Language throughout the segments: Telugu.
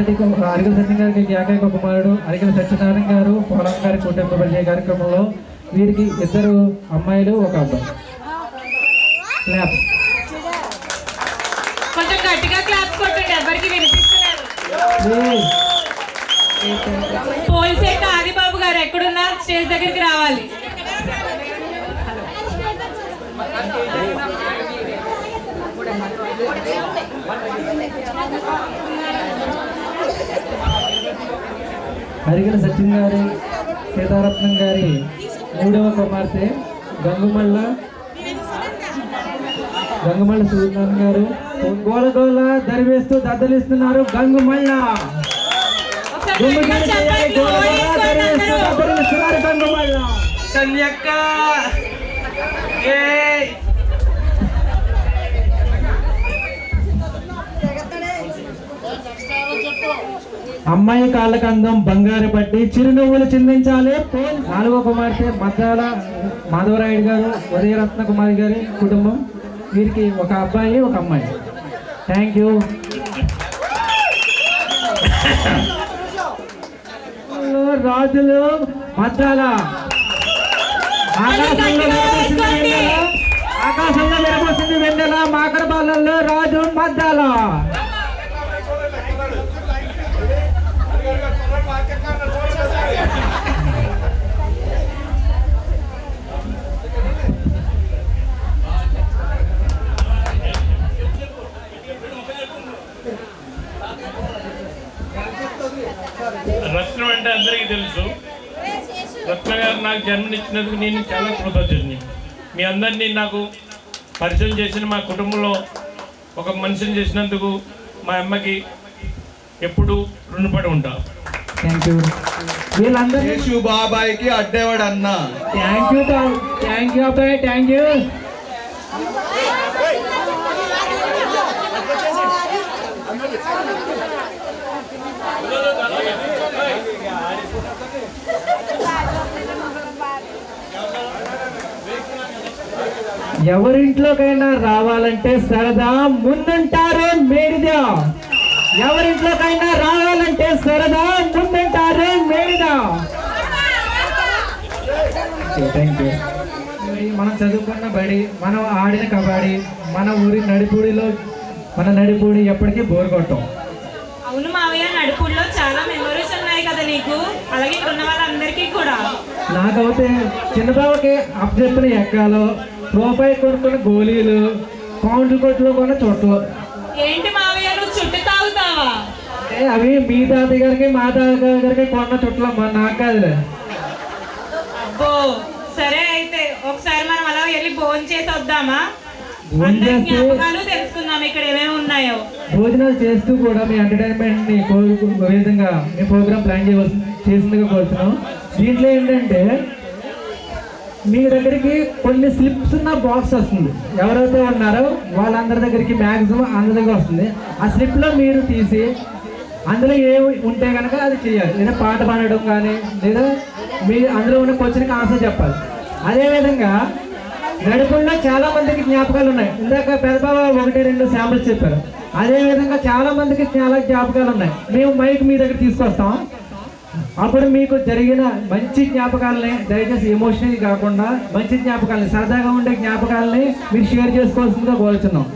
కు- అరికల సత్యం గారికి ఏకైక కుమారుడు అరికల సత్యనారాయణ గారు పోలం గారి కుటుంబ పరిచయ కార్యక్రమంలో వీరికి ఇద్దరు అమ్మాయిలు ఒక అబ్బాయి. క్లాప్. కొంచెం గట్టిగా క్లాప్స్ కొట్టండి ఎవరికి ఆదిబాబు గారు ఎక్కడున్నా స్టేజ్ దగ్గరికి రావాలి. అరికల సత్యం గారి సీతారత్నం గారి మూడవ కుమార్తె గంగుమల్ల. గంగుమల్ల సూర్యనారాయణ గారు గోల గోల దరివేస్తూ దద్దలిస్తున్నారు గంగుమల్ల. ఒకసారి అమ్మాయి కాళ్ళకు అందం బంగారు పట్టి చిరునవ్వులు చిందించాలి. నాలుగో కుమార్తె మద్దాల మాధవరాయుడు గారు ఉదయరత్న కుమారి గారి కుటుంబం. వీరికి ఒక అబ్బాయి ఒక అమ్మాయి. థ్యాంక్ యూ రాజులు మద్దాల. ఆకాశంలో ఆకాశంలో విరబోసింది వెన్నెల. మాకడ బాలలో రాజు మద్దాల రత్నం అంటే అందరికీ తెలుసు రత్న గారు నాకు జన్మనిచ్చినందుకు నేను చాలా కృతజ్ఞుడిని. మీ అందరినీ నాకు పరిచయం చేసిన మా కుటుంబంలో ఒక మనిషిని చేసినందుకు మా అమ్మకి ఎప్పుడు రుణపడి ఉంటా. థ్యాంక్ యూ వీళ్ళందరినీ యేసు బాబాయ్కి అడ్డేవాడు అన్న థ్యాంక్ యూ థ్యాంక్ యూ అబ్బాయి థ్యాంక్ యూ ఎవరింట్లోకైనా రావాలంటే సరదా ముందుంటారు మేడిదా. ఎవరింట్లోకైనా రావాలంటే సరదా ముందుంటారు మేడిదా. థ్యాంక్ యూ మనం చదువుకున్న బడి మనం ఆడిన కబడ్డీ మన ఊరి నడిపూడిలో మన నడిపూడి ఎప్పటికీ బోర్ కొట్టం. అవును మావయ్య నడుపుల్లో చాలా మెమరీస్ ఉన్నాయి కదా నీకు? అలాగే ఇక్కడ ఉన్న వాళ్ళందరికీ కూడా. నాకైతే చిన్నబాబుకి అప్పచెప్పిన ఎక్కాలు రూపాయి కొనుక్కున్న గోళీలు కౌంటర్ కొట్లో కొన్న చుట్టలు ఏంటి మావయ్య నువ్వు చుట్టు తాగుతావా? అంటే అవి మీ తాతయ్య గారికి మా తాతయ్య గారికి కొన్న చుట్టలమ్మా నాకు కాదులే. అబ్బో సరే అయితే ఒకసారి మనం అలా వెళ్ళి భోజనం చేసి వద్దామా? భోజనం అందరి చేస్తే- జ్ఞాపకాలు తెలుసుకుందాం ఇక్కడ ఏమేమి ఉన్నాయో. భోజనాలు చేస్తూ కూడా మీ ఎంటర్టైన్మెంట్ని కోరుకు విధంగా మీ ప్రోగ్రామ్ ప్లాన్ చేయవలసి చేసిందిగా కోరుతున్నాం. దీంట్లో ఏంటంటే మీ దగ్గరికి కొన్ని స్లిప్స్ ఉన్న బాక్స్ వస్తుంది. ఎవరైతే ఉన్నారో వాళ్ళందరి దగ్గరికి మ్యాక్సిమం అందరి దగ్గర వస్తుంది. ఆ స్లిప్లో మీరు తీసి అందులో ఏ ఉంటే కనుక అది చేయాలి. లేదా పాట పాడడం కానీ లేదా మీ అందులో ఉన్న క్వశ్చన్కి ఆన్సర్ చెప్పాలి. అదేవిధంగా నడుపుల్లో చాలా మందికి జ్ఞాపకాలు ఉన్నాయి. ఇందాక పెద్దబాబు ఒకటి రెండు శాంపుల్స్ చెప్పారు. అదేవిధంగా చాలామందికి చాలా మందికి చాలా జ్ఞాపకాలు ఉన్నాయి. మేము మైక్ మీ దగ్గర తీసుకొస్తాం. అప్పుడు మీకు జరిగిన మంచి జ్ఞాపకాలని దయచేసి ఎమోషనల్ కాకుండా మంచి జ్ఞాపకాలని సరదాగా ఉండే జ్ఞాపకాలని మీరు షేర్ చేసుకోవాల్సిందిగా కోరుతున్నాం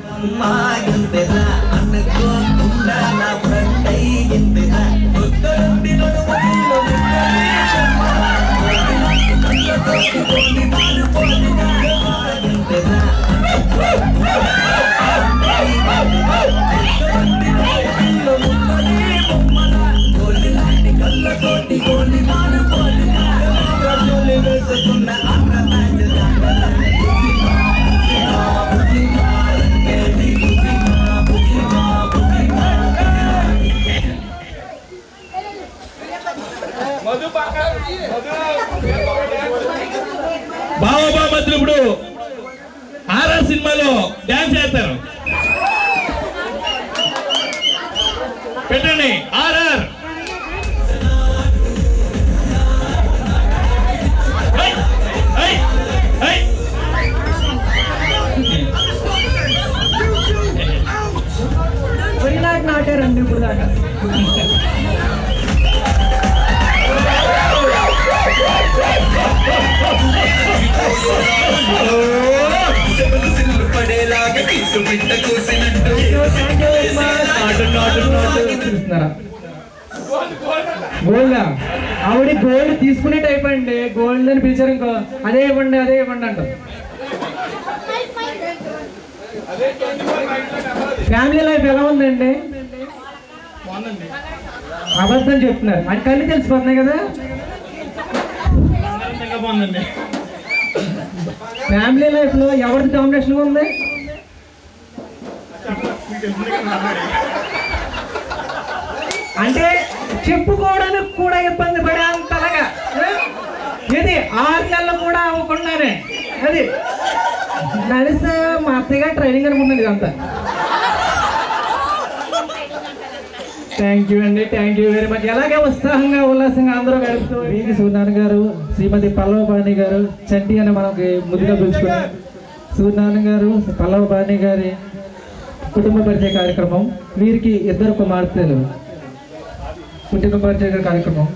బాబా మధ్యలో ఇప్పుడు ఆర్ఆర్ సినిమాలో డాన్స్ చేస్తారు. పెట్టండి ఆర్ఆర్. నాటారండి ఇప్పుడు దాకా గోల్డ్? ఆవిడ గోల్డ్ తీసుకునే టైప్ అండి. గోల్డ్ అని పిలిచారు ఇంకో అదే ఇవ్వండి అదే ఇవ్వండి అంట ఫ్యామిలీ లైఫ్ ఎలా ఉందండి? అబద్ధం చెప్తున్నారు. అని కళ్ళు తెలిసిపోతున్నాయి కదా? ఫ్యామిలీ లైఫ్లో ఎవరిది డామినేషన్ ఉంది? అంటే చెప్పుకోవడానికి కూడా ఇబ్బంది పడే అంతలాగా ఇది ఆరు నెలలు కూడా అవ్వకుండానే. అది నడిస్తే మా అత్తయ్య ట్రైనింగ్ అనుకున్నది ఇదంతా. థ్యాంక్ యూ అండి థ్యాంక్ యూ వెరీ మచ్ ఎలాగే ఉత్సాహంగా ఉల్లాసంగా అందరూ గడుపుతూ వీరి సూర్యనారాయణ గారు శ్రీమతి పల్లవపాణి గారు చంటి అని మనకి ముద్దుగా పిలుచుకున్నాం సూర్యనారాయణ గారు పల్లవపాణి గారి కుటుంబ పరిచయ కార్యక్రమం. వీరికి ఇద్దరు కుమార్తెలు. కుటుంబ పరిచయ కార్యక్రమం.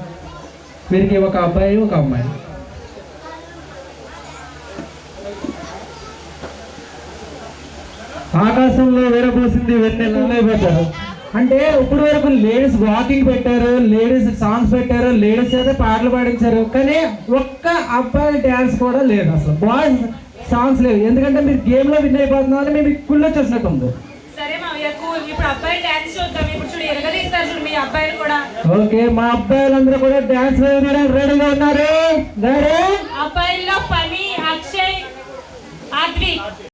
వీరికి ఒక అబ్బాయి ఒక అమ్మాయి. ఆకాశంలో వేరబోసింది వెన్నెలనే పెట్టారు అంటే ఇప్పుడు వరకు లేడీస్ వాకింగ్ పెట్టారు లేడీస్ సాంగ్స్ పెట్టారు లేడీస్ అయితే పాటలు పాడించారు కానీ ఒక్క అబ్బాయి డ్యాన్స్ కూడా లేదు అసలు. బాయ్స్ సాంగ్స్ లేవు. ఎందుకంటే మీరు గేమ్లో విన్ అయిపోతున్నారని మేము కుళ్ళో చూసినట్టు ఉంది. సరే ఇప్పుడు అబ్బాయి చూద్దాం. ఎరగదీస్తారు చూడు మీ అబ్బాయిలు కూడా. ఓకే మా అబ్బాయిలందరూ కూడా డ్యాన్స్ వేయడానికి రెడీగా ఉన్నారు. అబ్బాయిల్లో ఫనీ అక్షయ్ అద్విక్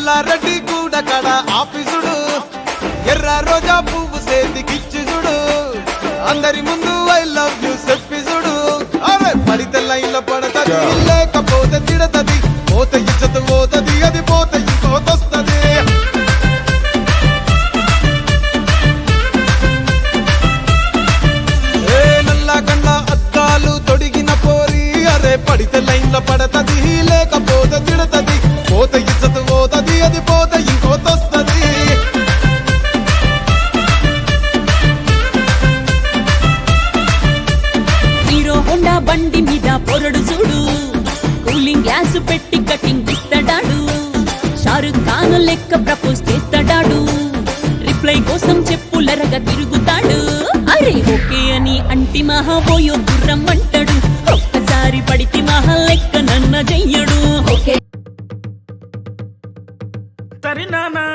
ఎల్లారెడ్డి కూడా కడ ఆఫీసుడు. ఎర్ర రోజా పువ్వు సేతికిచ్చి చూడు అందరి ముందు ఐ లవ్ యూ చెప్పి చూడు అరే పడితే లైన్ల పడతది. కూలింగ్ పెట్టి కటింగ్ ఇస్తాడాడు షారుఖ్ ఖాన్ లెక్క ప్రపోజ్ చేస్తాడాడు. రిప్లై కోసం చెప్పులరగా తిరుగుతాడు. అరే ఓకే అని అంటి మహాబోయో గుర్రం అంటాడు. ఒక్కసారి పడితే మహా లెక్క నన్న చెయ్యడు ఓకే. తరినానా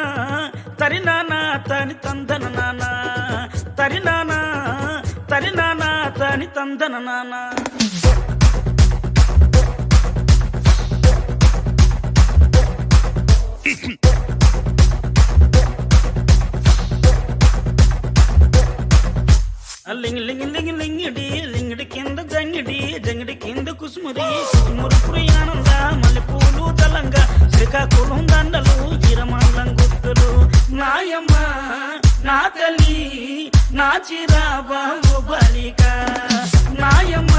తరినానా తని తందన నానా. తరినానా తరినానా తని తందన నానా. లింగ లింగ లింగి లింగిడి లింగిడి కింద జంగిడి జంగిడి కింద కుసుమురి కుసుమురు ప్రియానంద మల్లెపూలు దళంగా శ్రీకాకుళం దండలు ఇరమాండం గుర్తులు నాయమ్మ నా తల్లి నా చిరాబాబు బలిక. నాయమ్మ